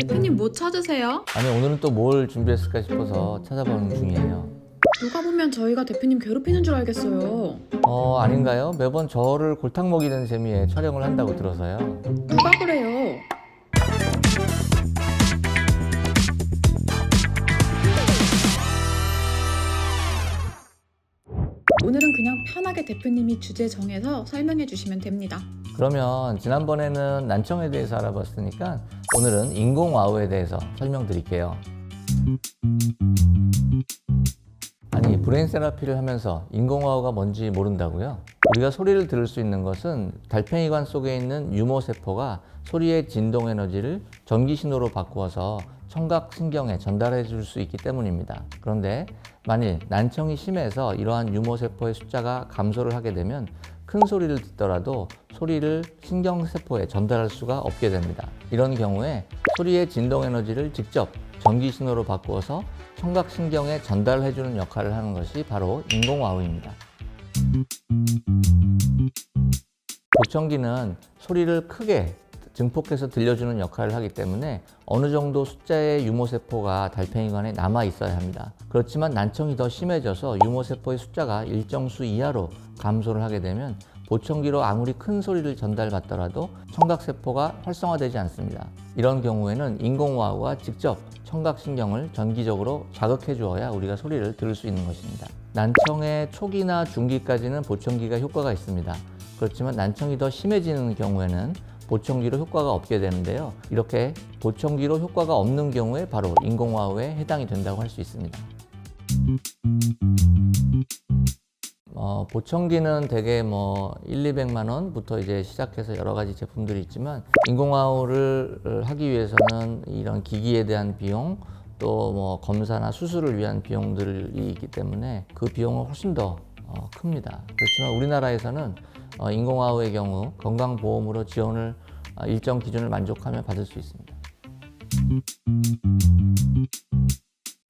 대표님 뭐 찾으세요? 아니 오늘은 또 뭘 준비했을까 싶어서 찾아보는 중이에요. 누가 보면 저희가 대표님 괴롭히는 줄 알겠어요. 어 아닌가요? 매번 저를 골탕 먹이는 재미에 촬영을 한다고 들어서요. 누가 그래요? 오늘은 그냥 편하게 대표님이 주제 정해서 설명해 주시면 됩니다. 그러면 지난번에는 난청에 대해서 알아봤으니까 오늘은 인공와우에 대해서 설명드릴게요. 아니 브레인 세라피를 하면서 인공와우가 뭔지 모른다고요? 우리가 소리를 들을 수 있는 것은 달팽이관 속에 있는 유모 세포가 소리의 진동 에너지를 전기 신호로 바꾸어서 청각 신경에 전달해 줄 수 있기 때문입니다. 그런데 만일 난청이 심해서 이러한 유모 세포의 숫자가 감소를 하게 되면 큰 소리를 듣더라도 소리를 신경세포에 전달할 수가 없게 됩니다. 이런 경우에 소리의 진동 에너지를 직접 전기 신호로 바꾸어서 청각신경에 전달해주는 역할을 하는 것이 바로 인공와우입니다. 보청기는 소리를 크게 증폭해서 들려주는 역할을 하기 때문에 어느 정도 숫자의 유모세포가 달팽이관에 남아 있어야 합니다. 그렇지만 난청이 더 심해져서 유모세포의 숫자가 일정 수 이하로 감소를 하게 되면 보청기로 아무리 큰 소리를 전달받더라도 청각세포가 활성화되지 않습니다. 이런 경우에는 인공와우가 직접 청각신경을 전기적으로 자극해 주어야 우리가 소리를 들을 수 있는 것입니다. 난청의 초기나 중기까지는 보청기가 효과가 있습니다. 그렇지만 난청이 더 심해지는 경우에는 보청기로 효과가 없게 되는데요. 이렇게 보청기로 효과가 없는 경우에 바로 인공와우에 해당이 된다고 할 수 있습니다. 어, 보청기는 대개 뭐 1, 200만 원부터 이제 시작해서 여러 가지 제품들이 있지만 인공와우를 하기 위해서는 이런 기기에 대한 비용 또 뭐 검사나 수술을 위한 비용들이 있기 때문에 그 비용은 훨씬 더 어, 큽니다. 그렇지만 우리나라에서는 어, 인공와우의 경우 건강보험으로 지원을 어, 일정 기준을 만족하면 받을 수 있습니다.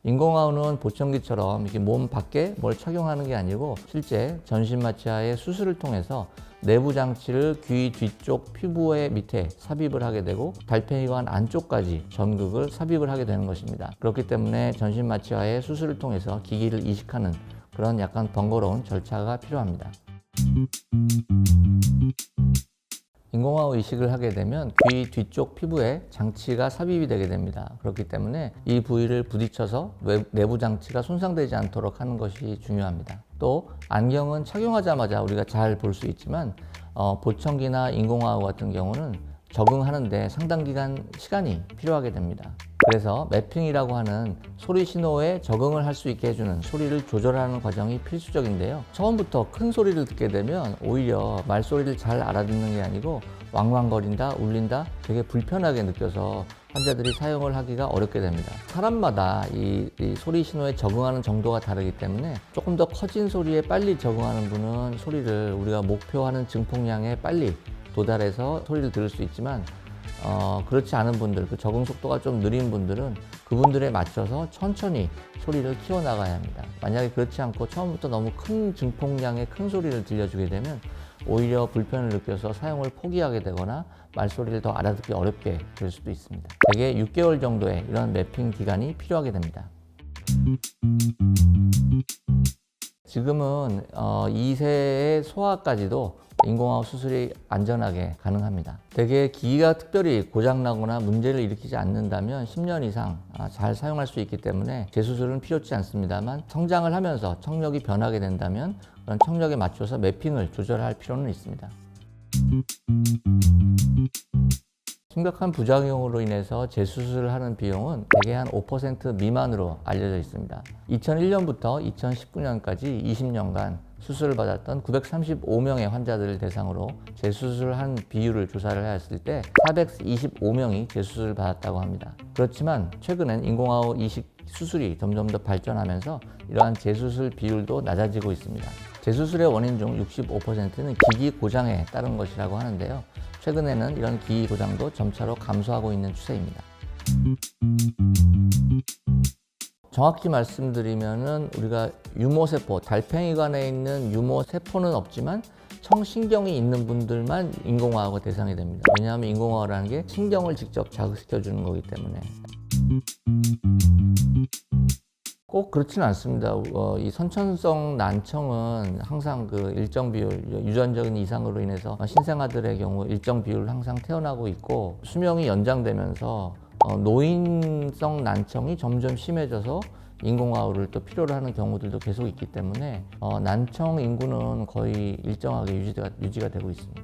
인공와우는 보청기처럼 이렇게 몸 밖에 뭘 착용하는 게 아니고 실제 전신 마취하의 수술을 통해서 내부 장치를 귀 뒤쪽 피부의 밑에 삽입을 하게 되고 달팽이관 안쪽까지 전극을 삽입을 하게 되는 것입니다. 그렇기 때문에 전신 마취하의 수술을 통해서 기기를 이식하는 그런 약간 번거로운 절차가 필요합니다. 인공화우 이식을 하게 되면 귀 뒤쪽 피부에 장치가 삽입이 되게 됩니다. 그렇기 때문에 이 부위를 부딪혀서 외- 내부 장치가 손상되지 않도록 하는 것이 중요합니다. 또 안경은 착용하자마자 우리가 잘 볼 수 있지만 어, 보청기나 인공화우 같은 경우는 적응하는데 상당 기간 시간이 필요하게 됩니다. 그래서 매핑이라고 하는 소리 신호에 적응을 할 수 있게 해주는 소리를 조절하는 과정이 필수적인데요. 처음부터 큰 소리를 듣게 되면 오히려 말소리를 잘 알아듣는 게 아니고 왕왕거린다, 울린다 되게 불편하게 느껴서 환자들이 사용을 하기가 어렵게 됩니다. 사람마다 이, 이 소리 신호에 적응하는 정도가 다르기 때문에 조금 더 커진 소리에 빨리 적응하는 분은 소리를 우리가 목표하는 증폭량에 빨리 도달해서 소리를 들을 수 있지만 어, 그렇지 않은 분들, 그 적응 속도가 좀 느린 분들은 그분들에 맞춰서 천천히 소리를 키워나가야 합니다. 만약에 그렇지 않고 처음부터 너무 큰 증폭량의 큰 소리를 들려주게 되면 오히려 불편을 느껴서 사용을 포기하게 되거나 말소리를 더 알아듣기 어렵게 될 수도 있습니다. 대개 6개월 정도의 이런 매핑 기간이 필요하게 됩니다. 지금은 어, 2세의 소아까지도 인공화우 수술이 안전하게 가능합니다. 대개 기기가 특별히 고장나거나 문제를 일으키지 않는다면 10년 이상 아, 잘 사용할 수 있기 때문에 재수술은 필요치 않습니다만 성장을 하면서 청력이 변하게 된다면 그런 청력에 맞춰서 매핑을 조절할 필요는 있습니다. 심각한 부작용으로 인해서 재수술을 하는 비용은 대개 한 5% 미만으로 알려져 있습니다. 2001년부터 2019년까지 20년간 수술을 받았던 935명의 환자들을 대상으로 재수술을 한 비율을 조사를 하였을 때 425명이 재수술을 받았다고 합니다. 그렇지만 최근엔 인공화우 이식 수술이 점점 더 발전하면서 이러한 재수술 비율도 낮아지고 있습니다. 재수술의 원인 중 65%는 기기 고장에 따른 것이라고 하는데요. 최근에는 이런 기기 고장도 점차로 감소하고 있는 추세입니다. 정확히 말씀드리면은 우리가 유모세포, 달팽이관에 있는 유모세포는 없지만 청신경이 있는 분들만 인공화학의 대상이 됩니다. 왜냐하면 인공화학이라는 게 신경을 직접 자극시켜 주는 거기 때문에. 꼭 그렇지는 않습니다. 어, 이 선천성 난청은 항상 그 일정 비율, 유전적인 이상으로 인해서 신생아들의 경우 일정 비율 항상 태어나고 있고 수명이 연장되면서 어, 노인성 난청이 점점 심해져서 인공화호를 또 필요로 하는 경우들도 계속 있기 때문에 어, 난청 인구는 거의 일정하게 유지가, 유지가 되고 있습니다.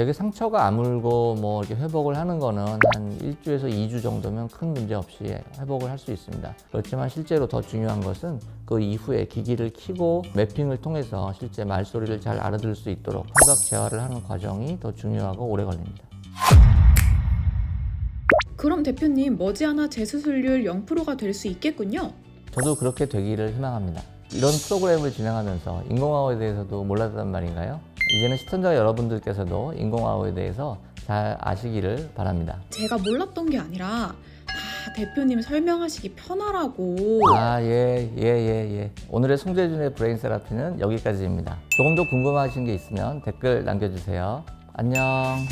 되게 상처가 아물고 뭐 이렇게 회복을 하는 거는 한 1주에서 2주 정도면 큰 문제 없이 회복을 할 수 있습니다. 그렇지만 실제로 더 중요한 것은 그 이후에 기기를 키고 매핑을 통해서 실제 말소리를 잘 알아들을 수 있도록 청각 재활을 하는 과정이 더 중요하고 오래 걸립니다. 그럼 대표님 머지않아 재수술률 0%가 될 수 있겠군요. 저도 그렇게 되기를 희망합니다. 이런 프로그램을 진행하면서 인공화호에 대해서도 몰랐단 말인가요? 이제는 시청자 여러분들께서도 인공화호에 대해서 잘 아시기를 바랍니다. 제가 몰랐던 게 아니라 아, 대표님 설명하시기 편하라고. 아, 예, 예, 예, 예. 오늘의 송재준의 브레인 세라피는 여기까지입니다. 조금 더 궁금하신 게 있으면 댓글 남겨주세요. 안녕.